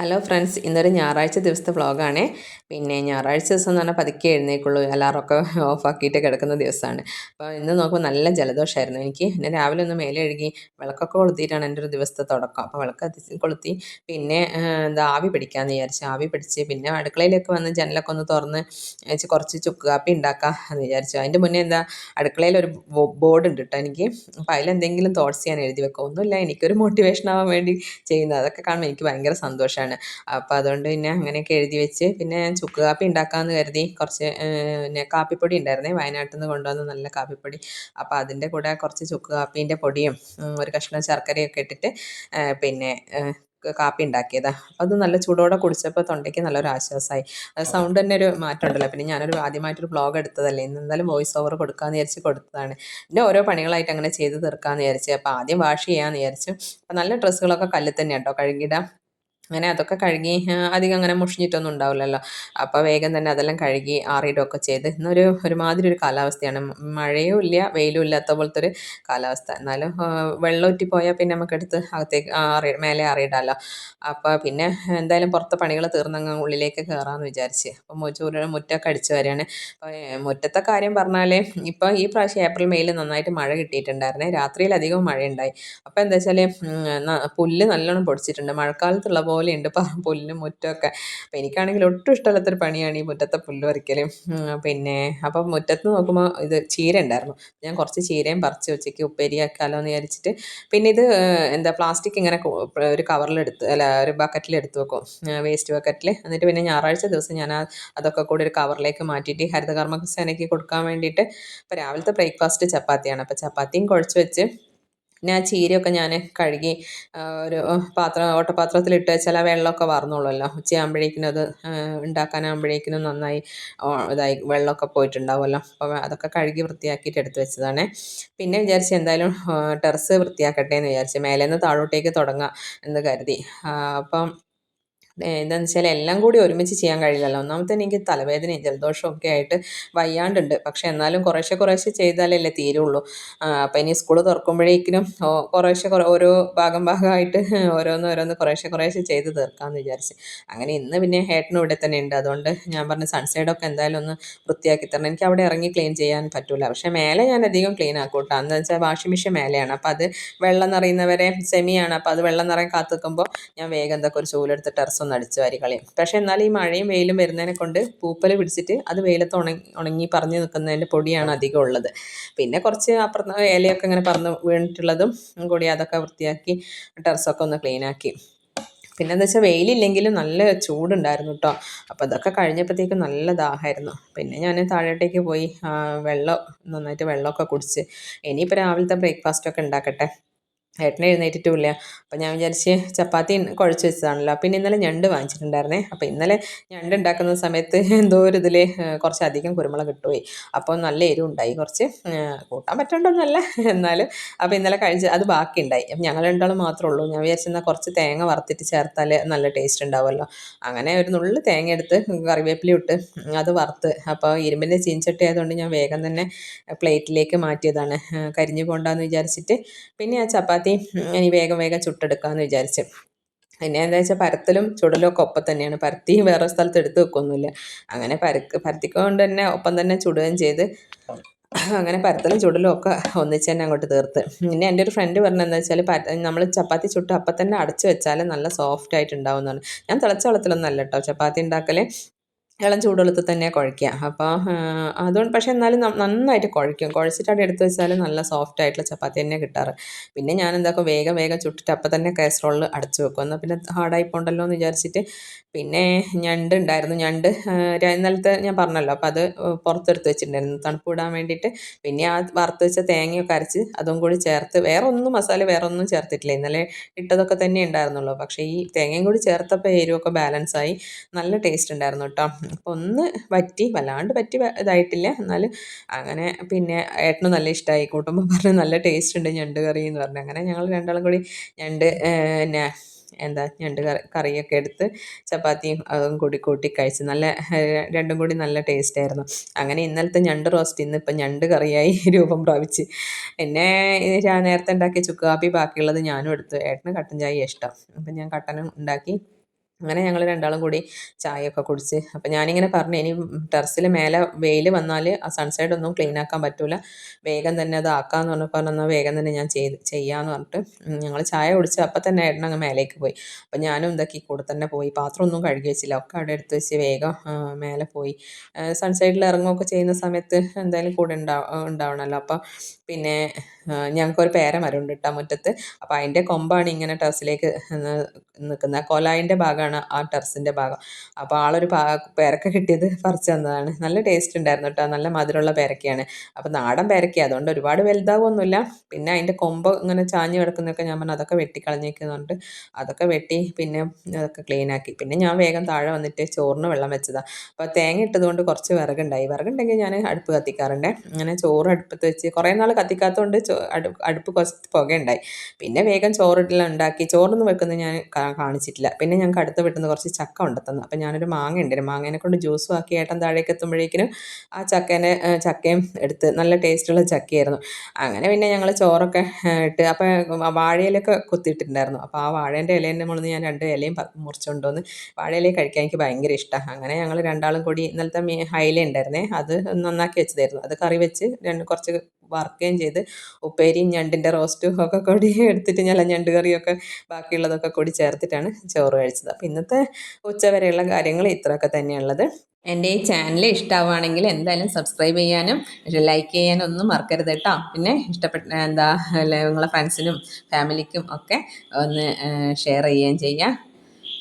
Hello friends ഇന്നൊരു ഞായറാഴ്ച ദിവസത്തെ വ്ളോഗാണേ. പിന്നെ ഞായറാഴ്ച ദിവസം എന്ന് പറഞ്ഞാൽ പതുക്കെ എഴുന്നേക്കുള്ളൂ. അലാറൊക്കെ ഓഫാക്കിയിട്ട് കിടക്കുന്ന ദിവസമാണ്. അപ്പോൾ ഇന്ന് നോക്കുമ്പോൾ നല്ല ജലദോഷമായിരുന്നു എനിക്ക്. പിന്നെ രാവിലെ ഒന്ന് മേലെ എഴുകി വിളക്കൊക്കെ കൊളുത്തിയിട്ടാണ് എന്റെ ഒരു ദിവസത്തെ തുടക്കം. അപ്പോൾ വിളക്ക് കൊളുത്തി. പിന്നെ എന്താ ആവി പിടിക്കാമെന്ന് വിചാരിച്ചു. ആവി പിടിച്ച് പിന്നെ അടുക്കളയിലൊക്കെ വന്ന് ജനലൊക്കെ ഒന്ന് തുറന്ന് വെച്ച് കുറച്ച് ചുക്ക് കാപ്പി ഉണ്ടാക്കാം എന്ന് വിചാരിച്ചു. അതിന്റെ മുന്നേ എന്താ അടുക്കളയിൽ ഒരു ബോർഡ് ഉണ്ട് കേട്ടോ എനിക്ക്. അപ്പോൾ അതിലെന്തെങ്കിലും തോട്ട്സ് ചെയ്യാൻ എഴുതി വെക്കും. ഒന്നുമില്ല എനിക്കൊരു മോട്ടിവേഷൻ ആവാൻ വേണ്ടി ചെയ്യുന്നത്. അതൊക്കെ കാണുമ്പോൾ എനിക്ക് ഭയങ്കര സന്തോഷമാണ് അപ്പോൾ അതുകൊണ്ട് പിന്നെ അങ്ങനെയൊക്കെ എഴുതി വെച്ച് പിന്നെ ഞാൻ ചുക്ക് കാപ്പി ഉണ്ടാക്കാമെന്ന് കരുതി. കുറച്ച് പിന്നെ കാപ്പിപ്പൊടി ഉണ്ടായിരുന്നേ. വയനാട്ടിൽ നിന്ന് കൊണ്ടുവന്ന നല്ല കാപ്പിപ്പൊടി. അപ്പോൾ അതിന്റെ കൂടെ കുറച്ച് ചുക്ക് കാപ്പീന്റെ പൊടിയും ഒരു കഷ്ണം ശർക്കരയൊക്കെ ഇട്ടിട്ട് പിന്നെ കാപ്പി ഉണ്ടാക്കിയതാണ് അപ്പം അത് നല്ല ചൂടോടെ കുടിച്ചപ്പോൾ തൊണ്ടയ്ക്ക് നല്ലൊരു ആശ്വാസമായി അത് സൗണ്ട് തന്നെ ഒരു മാറ്റം ഉണ്ടല്ലോ പിന്നെ ഞാനൊരു ആദ്യമായിട്ടൊരു ബ്ലോഗ് എടുത്തതല്ലേ. ഇന്ന് എന്തായാലും വോയിസ് ഓവർ കൊടുക്കാമെന്ന് വിചാരിച്ച് കൊടുത്തതാണ്. പിന്നെ ഓരോ പണികളായിട്ട് അങ്ങനെ ചെയ്ത് തീർക്കാമെന്ന് വിചാരിച്ച്. അപ്പോൾ ആദ്യം വാഷ് ചെയ്യാമെന്ന് വിചാരിച്ചു. അപ്പോൾ നല്ല ഡ്രസ്സുകളൊക്കെ കല്ലിൽ തന്നെ കേട്ടോ കഴുകിയിടാം അങ്ങനെ അതൊക്കെ കഴുകി അധികം അങ്ങനെ മുഷിഞ്ഞിട്ടൊന്നും ഉണ്ടാവില്ലല്ലോ. അപ്പോൾ വേഗം തന്നെ അതെല്ലാം കഴുകി ആറിയിടുകയൊക്കെ ചെയ്ത്. ഇന്നൊരു ഒരുമാതിരി ഒരു കാലാവസ്ഥയാണ്. മഴയും ഇല്ല വെയിലും ഇല്ലാത്ത പോലത്തെ ഒരു കാലാവസ്ഥ. എന്നാലും വെള്ളം പോയാൽ പിന്നെ നമുക്കെടുത്ത് അകത്തേക്ക് ആറി മേലെ ആറിയിടാമല്ലോ അപ്പോൾ പിന്നെ എന്തായാലും പുറത്തെ പണികൾ തീർന്നങ്ങ് ഉള്ളിലേക്ക് കയറാമെന്ന് വിചാരിച്ച്. അപ്പോൾ ചൂടുകൾ മുറ്റമൊക്കെ അടിച്ചു വരികയാണ് മുറ്റത്തെ കാര്യം പറഞ്ഞാൽ ഇപ്പോൾ ഈ പ്രാവശ്യം ഏപ്രിൽ മെയിൽ നന്നായിട്ട് മഴ കിട്ടിയിട്ടുണ്ടായിരുന്നേ. രാത്രിയിൽ അധികം മഴയുണ്ടായി അപ്പോൾ എന്താ വെച്ചാൽ പുല്ല് നല്ലോണം പൊടിച്ചിട്ടുണ്ട്. മഴക്കാലത്തുള്ള പോലെയുണ്ട്. പുല്ലും മുറ്റമൊക്കെ അപ്പോൾ എനിക്കാണെങ്കിൽ ഒട്ടും ഇഷ്ടമല്ലാത്തൊരു പണിയാണ് ഈ മുറ്റത്തെ പുല്ല് പറിക്കലും. പിന്നെ അപ്പം മുറ്റത്ത് നോക്കുമ്പോൾ ഇത് ചീര ഉണ്ടായിരുന്നു. ഞാൻ കുറച്ച് ചീരയും പറിച്ച് ഉച്ചയ്ക്ക് ഉപ്പേരിയാക്കാലോ എന്ന് വിചാരിച്ചിട്ട് പിന്നെ ഇത് എന്താ പ്ലാസ്റ്റിക് ഇങ്ങനെ ഒരു കവറിലെടുത്ത് അല്ല ഒരു ബക്കറ്റിൽ എടുത്ത് വെക്കും വേസ്റ്റ് ബക്കറ്റിൽ എന്നിട്ട് പിന്നെ ഞായറാഴ്ച ദിവസം ഞാൻ അതൊക്കെ കൂടി ഒരു കവറിലേക്ക് മാറ്റിയിട്ട് ഹരിതകർമ്മ സേനയ്ക്ക് കൊടുക്കാൻ വേണ്ടിയിട്ട് ഇപ്പോൾ രാവിലത്തെ ബ്രേക്ക്ഫാസ്റ്റ് ചപ്പാത്തിയാണ്. അപ്പോൾ ചപ്പാത്തിയും കുഴച്ച് വെച്ച് പിന്നെ ആ ചീരയൊക്കെ ഞാൻ കഴുകി ഒരു പാത്രം ഓട്ടപാത്രത്തിലിട്ട് വെച്ചാൽ ആ വെള്ളമൊക്കെ വാർന്നോളുമല്ലോ. ഉച്ചയാകുമ്പോഴേക്കിനും അത് ഉണ്ടാക്കാനാകുമ്പോഴേക്കിനും നന്നായി ഇതായി വെള്ളമൊക്കെ പോയിട്ടുണ്ടാവുമല്ലോ. അപ്പോൾ അതൊക്കെ കഴുകി വൃത്തിയാക്കിയിട്ട് എടുത്ത് വെച്ചതാണ്. പിന്നെ വിചാരിച്ച് എന്തായാലും ടെറസ് വൃത്തിയാക്കട്ടെ എന്ന് വിചാരിച്ച് മേലേന്ന് താഴോട്ടേക്ക് തുടങ്ങാം എന്ന് കരുതി. അപ്പം എന്താണെന്ന് വെച്ചാൽ എല്ലാം കൂടി ഒരുമിച്ച് ചെയ്യാൻ കഴിയില്ലല്ലോ. ഒന്നാമത്തെ എനിക്ക് തലവേദനയും ജലദോഷവും ഒക്കെ ആയിട്ട് വയ്യാണ്ടുണ്ട്. പക്ഷേ എന്നാലും കുറേശ്ശെ കുറേശ്ശെ ചെയ്താലല്ലേ തീരുള്ളൂ. അപ്പം ഇനി സ്കൂൾ തുറക്കുമ്പോഴേക്കിനും കുറേശ്ശെ ഓരോ ഭാഗം ഭാഗമായിട്ട് ഓരോന്ന് ഓരോന്ന് കുറേശ്ശെ കുറേശ്ശെ ചെയ്ത് തീർക്കാമെന്ന് വിചാരിച്ച്. അങ്ങനെ ഇന്ന് പിന്നെ ഹേട്ടനും ഇവിടെ തന്നെ ഉണ്ട്. അതുകൊണ്ട് ഞാൻ പറഞ്ഞ സൺസൈഡൊക്കെ എന്തായാലും ഒന്ന് വൃത്തിയാക്കി തരണം. എനിക്ക് അവിടെ ഇറങ്ങി ക്ലീൻ ചെയ്യാൻ പറ്റില്ല പക്ഷേ മേലെ ഞാൻ അധികം ക്ലീൻ ആക്കൂട്ടോ. കേട്ടോ എന്താ വെച്ചാൽ വാഷിംഗ് മെഷീൻ മേലെയാണ്. അപ്പോൾ അത് വെള്ളം നിറയുന്നവരെ സെമിയാണ്. അപ്പോൾ അത് വെള്ളം നിറയാൻ കാത്തു നിൽക്കുമ്പോൾ ഞാൻ വേഗം എന്തൊക്കെ ഒരു ചൂലെടുത്ത് ടെറസ് ഒന്ന് അടിച്ചു വാരി കളയും. പക്ഷേ എന്നാൽ ഈ മഴയും വെയിലും വരുന്നതിനെ കൊണ്ട് പൂപ്പൽ പിടിച്ചിട്ട് അത് വെയിലത്ത് ഉണങ്ങി ഉണങ്ങി പറഞ്ഞു നിൽക്കുന്നതിന്റെ പൊടിയാണ് അധികം ഉള്ളത്. പിന്നെ കുറച്ച് അപ്പുറത്ത് ഇലയൊക്കെ ഇങ്ങനെ പറന്ന് വീണിട്ടുള്ളതും കൂടി അതൊക്കെ വൃത്തിയാക്കി ടെറസൊക്കെ ഒന്ന് ക്ലീനാക്കി പിന്നെ എന്താ വെച്ചാൽ വെയിലില്ലെങ്കിലും നല്ല ചൂടുണ്ടായിരുന്നു കേട്ടോ അപ്പോൾ അതൊക്കെ കഴിഞ്ഞപ്പോഴത്തേക്കും നല്ല ദാഹമായിരുന്നു. പിന്നെ ഞാൻ താഴോട്ടേക്ക് പോയി വെള്ളം നന്നായിട്ട് വെള്ളമൊക്കെ കുടിച്ച്. ഇനിയിപ്പോൾ രാവിലത്തെ ബ്രേക്ക്ഫാസ്റ്റൊക്കെ ഉണ്ടാക്കട്ടെ. ഏട്ടൻ എഴുന്നേറ്റിട്ടുമില്ല. അപ്പം ഞാൻ വിചാരിച്ച് ചപ്പാത്തി കുഴച്ച് വെച്ചതാണല്ലോ. പിന്നെ ഇന്നലെ ഞണ്ട് വാങ്ങിച്ചിട്ടുണ്ടായിരുന്നേ. അപ്പോൾ ഇന്നലെ ഞണ്ട് ഉണ്ടാക്കുന്ന സമയത്ത് എന്തോ ഒരു ഇതിൽ കുറച്ചധികം കുരുമുളക് കിട്ടുപോയി അപ്പോൾ നല്ല എരിവുണ്ടായി. കുറച്ച് കൂട്ടാൻ പറ്റണ്ടൊന്നുമല്ല. എന്നാലും അപ്പോൾ ഇന്നലെ കഴിച്ച് അത് ബാക്കി ഉണ്ടായി ഞങ്ങൾ രണ്ടാളും മാത്രമേ ഉള്ളൂ. ഞാൻ വിചാരിച്ചെന്നാൽ കുറച്ച് തേങ്ങ വറുത്തിട്ട് ചേർത്താൽ നല്ല ടേസ്റ്റ് ഉണ്ടാവുമല്ലോ. അങ്ങനെ ഒരു നുള്ളിൽ തേങ്ങ എടുത്ത് കറിവേപ്പില ഇട്ട് അത് വറുത്ത്. അപ്പോൾ ഇരുമ്പിന്റെ ചീൻചട്ടി ആയതുകൊണ്ട് ഞാൻ വേഗം തന്നെ പ്ലേറ്റിലേക്ക് മാറ്റിയതാണ്. കരിഞ്ഞു പോകണ്ടെന്ന് വിചാരിച്ചിട്ട്. പിന്നെ ആ ചപ്പാത്തി ചപ്പാത്തി ഇനി വേഗം വേഗം ചുട്ടെടുക്കാമെന്ന് വിചാരിച്ച്. പിന്നെ എന്താ വെച്ചാൽ പരത്തലും ചുടലും ഒക്കെ ഒപ്പം തന്നെയാണ്. പരത്തി വേറെ സ്ഥലത്ത് എടുത്ത് വെക്കൊന്നുമില്ല. അങ്ങനെ പരക്ക് പരത്തിക്കൊണ്ട് തന്നെ ഒപ്പം തന്നെ ചുടുകയും ചെയ്ത് അങ്ങനെ പരത്തലും ചുടലും ഒക്കെ ഒന്നിച്ച് തന്നെ അങ്ങോട്ട് തീർത്ത്. പിന്നെ എന്റെ ഒരു ഫ്രണ്ട് പറഞ്ഞതെന്ന് വെച്ചാൽ നമ്മൾ ചപ്പാത്തി ചുട്ട് അപ്പം തന്നെ അടച്ചു വെച്ചാൽ നല്ല സോഫ്റ്റ് ആയിട്ട് ഉണ്ടാവുന്നതാണ്. ഞാൻ തിളച്ച വെള്ളത്തിലൊന്നും അല്ല കേട്ടോ ചപ്പാത്തി ഉണ്ടാക്കൽ ഇളം ചൂടുവെള്ളത്തിൽ തന്നെ കുഴയ്ക്കുക. അപ്പോൾ അതുകൊണ്ട് പക്ഷേ എന്നാലും നന്നായിട്ട് കുഴയ്ക്കും. കുഴച്ചിട്ട് അവിടെ എടുത്ത് വെച്ചാൽ നല്ല സോഫ്റ്റ് ആയിട്ടുള്ള ചപ്പാത്തി തന്നെ കിട്ടാറ്. പിന്നെ ഞാൻ എന്താക്കും വേഗം വേഗം ചുട്ടിട്ട് അപ്പം തന്നെ കാസറോളിൽ അടച്ചു വെക്കും. എന്നാൽ പിന്നെ ഹാർഡായി പോകണ്ടല്ലോ എന്ന് വിചാരിച്ചിട്ട് പിന്നെ ഞണ്ട് ഉണ്ടായിരുന്നു. ഞണ്ട് ഇന്നലത്തെ ഞാൻ പറഞ്ഞല്ലോ അപ്പോൾ അത് പുറത്തെടുത്ത് വെച്ചിട്ടുണ്ടായിരുന്നു. തണുപ്പ് വിടാൻ വേണ്ടിയിട്ട് പിന്നെ ആ വറുത്ത് വെച്ച തേങ്ങയൊക്കെ അരച്ച് അതും കൂടി ചേർത്ത് വേറെ ഒന്നും മസാല വേറെ ഒന്നും ചേർത്തിട്ടില്ല. ഇന്നലെ ഇട്ടതൊക്കെ തന്നെ ഉണ്ടായിരുന്നുള്ളൂ. പക്ഷേ ഈ തേങ്ങയും കൂടി ചേർത്തപ്പോൾ എരിവൊക്കെ ബാലൻസായി നല്ല ടേസ്റ്റ് ഉണ്ടായിരുന്നു കേട്ടോ ഒന്ന് വറ്റി വല്ലാണ്ട് പറ്റി ഇതായിട്ടില്ല. എന്നാലും അങ്ങനെ പിന്നെ ഏട്ടനും നല്ല ഇഷ്ടമായി കൂട്ടുമ്പോൾ പറഞ്ഞു നല്ല ടേസ്റ്റ് ഉണ്ട് ഞണ്ട് കറി എന്ന് പറഞ്ഞു. അങ്ങനെ ഞങ്ങൾ രണ്ടാളും കൂടി ഞണ്ട് പിന്നെ എന്താ ഞണ്ട് കറി കറിയൊക്കെ എടുത്ത് ചപ്പാത്തിയും അതും കൂടി കൂട്ടി കഴിച്ച് നല്ല രണ്ടും കൂടി നല്ല ടേസ്റ്റ് ആയിരുന്നു. അങ്ങനെ ഇന്നലത്തെ ഞണ്ട് റോസ്റ്റ് ഇന്ന് ഇപ്പം ഞണ്ട് കറിയായി രൂപം പ്രാപിച്ച്. പിന്നെ നേരത്തെ ഉണ്ടാക്കിയ ചുക്ക് കാപ്പി ബാക്കിയുള്ളത് ഞാനും എടുത്തു. ഏട്ടന് കട്ടൻ ചായ ഇഷ്ടം. അപ്പം ഞാൻ കട്ടനും ഉണ്ടാക്കി അങ്ങനെ ഞങ്ങൾ രണ്ടാളും കൂടി ചായയൊക്കെ കുടിച്ച്. അപ്പം ഞാനിങ്ങനെ പറഞ്ഞു ഇനി ടെറസിൽ മേലെ വെയിൽ വന്നാൽ ആ സൺസൈഡ് ഒന്നും ക്ലീൻ ആക്കാൻ പറ്റില്ല വേഗം തന്നെ അത് ആക്കാമെന്ന് പറഞ്ഞപ്പോൾ എന്നാൽ വേഗം തന്നെ ഞാൻ ചെയ്ത് ചെയ്യാമെന്ന് പറഞ്ഞിട്ട് ഞങ്ങൾ ചായ കുടിച്ച് അപ്പം തന്നെ ഏട്ടൻ അങ്ങ് മേലേക്ക് പോയി. അപ്പം ഞാനും ഇതൊക്കെ കൂടെ തന്നെ പോയി. പാത്രം ഒന്നും കഴുകി വെച്ചില്ല. ഒക്കെ അവിടെ എടുത്ത് വെച്ച് വേഗം മേലെ പോയി. സൺസൈഡിൽ ഇറങ്ങുകയൊക്കെ ചെയ്യുന്ന സമയത്ത് എന്തായാലും കൂടെ ഉണ്ടാവും ഉണ്ടാവണമല്ലോ അപ്പം പിന്നെ ഞങ്ങൾക്കൊരു പേരമരം ഉണ്ട് ഇട്ടാ മുറ്റത്ത്. അപ്പം അതിന്റെ കൊമ്പാണ് ഇങ്ങനെ ടെറസിലേക്ക് നിൽക്കുന്നത് കൊലായിന്റെ ഭാഗമാണ് ആ ടെറസിന്റെ ഭാഗം. അപ്പോൾ ആളൊരു പാ പേരക്ക കിട്ടിയത് പറിച്ച് തന്നതാണ്. നല്ല ടേസ്റ്റ് ഉണ്ടായിരുന്നു കേട്ടോ നല്ല മധുരമുള്ള പേരക്കയാണ്. അപ്പോൾ നാടൻ പേരക്കയാണ് അതുകൊണ്ട് ഒരുപാട് വലുതാവൊന്നുമില്ല. പിന്നെ അതിന്റെ കൊമ്പ് ഇങ്ങനെ ചാഞ്ഞ് കിടക്കുന്നതൊക്കെ ഞാൻ പറഞ്ഞു അതൊക്കെ വെട്ടിക്കളഞ്ഞേക്കുന്നുണ്ട് അതൊക്കെ വെട്ടി പിന്നെ അതൊക്കെ ക്ലീൻ ആക്കി. പിന്നെ ഞാൻ വേഗം താഴെ വന്നിട്ട് ചോറിന് വെള്ളം വെച്ചതാണ് അപ്പോൾ തേങ്ങ ഇട്ടതുകൊണ്ട് കുറച്ച് വിറകുണ്ടായി. വിറകുണ്ടെങ്കിൽ ഞാൻ അടുപ്പ് കത്തിക്കാറുണ്ട്. അങ്ങനെ ചോറ് അടുപ്പത്ത് വെച്ച് കുറേ നാൾ കത്തിക്കാത്തതുകൊണ്ട് അടുപ്പ് കുറച്ച് പുകയുണ്ടായി. പിന്നെ വേഗം ചോറെല്ലാം ഉണ്ടാക്കി. ചോറൊന്നും വെക്കുന്നത് ഞാൻ കാണിച്ചിട്ടില്ല. പിന്നെ ഞങ്ങൾക്ക് അടുത്ത വീട്ടിൽ നിന്ന് കുറച്ച് ചക്ക ഉണ്ടെത്തുന്നു. അപ്പം ഞാനൊരു മാങ്ങ ഉണ്ട് മാങ്ങേനെ കൊണ്ട് ജ്യൂസും ആക്കി ഏട്ടൻ താഴേക്ക് എത്തുമ്പോഴേക്കിനും ആ ചക്കേനെ ചക്കയും എടുത്ത് നല്ല ടേസ്റ്റുള്ള ചക്കയായിരുന്നു. അങ്ങനെ പിന്നെ ഞങ്ങൾ ചോറൊക്കെ ഇട്ട് അപ്പം വാഴയിലൊക്കെ കുത്തിയിട്ടുണ്ടായിരുന്നു അപ്പോൾ ആ വാഴേന്റെ ഇലേന്റെ മുകളിൽ നിന്ന് ഞാൻ രണ്ട് ഇലയും പ- മുറിച്ചുകൊണ്ട് വന്ന് വാഴയിലയിൽ കഴിക്കാൻ എനിക്ക് ഭയങ്കര ഇഷ്ടമാണ് അങ്ങനെ ഞങ്ങൾ രണ്ടാളും കൂടി ഇന്നലത്തെ മീ ഹൈല ഉണ്ടായിരുന്നേ. അത് നന്നാക്കി വെച്ചതായിരുന്നു. അത് കറി വെച്ച് രണ്ട് കുറച്ച് വറുക്കുകയും ചെയ്ത് ഉപ്പേരിയും ഞണ്ടിന്റെ റോസ്റ്റും ഒക്കെ കൂടി എടുത്തിട്ട് ഞാൻ ഞണ്ട് കറിയൊക്കെ ബാക്കിയുള്ളതൊക്കെ കൂടി ചേർത്തിട്ടാണ് ചോറ് കഴിച്ചത്. അപ്പോൾ ഇന്നത്തെ ഉച്ചവരെയുള്ള കാര്യങ്ങൾ ഇത്രയൊക്കെ തന്നെയുള്ളത് എന്റെ ഈ ചാനൽ ഇഷ്ടമാവുകയാണെങ്കിൽ എന്തായാലും സബ്സ്ക്രൈബ് ചെയ്യാനും ലൈക്ക് ചെയ്യാനും ഒന്നും മറക്കരുത് കേട്ടോ. പിന്നെ ഇഷ്ടപ്പെട്ട എന്താ നിങ്ങളെ ഫ്രണ്ട്സിനും ഫാമിലിക്കും ഒക്കെ ഒന്ന് ഷെയർ ചെയ്യുകയും ചെയ്യാം.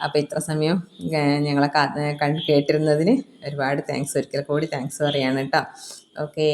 അപ്പോൾ ഇത്ര സമയം ഞങ്ങളെ കണ്ട് കേട്ടിരുന്നതിന് ഒരുപാട് താങ്ക്സ് ഒരിക്കൽ കൂടി താങ്ക്സ് പറയാണ് കേട്ടോ. ഓക്കേ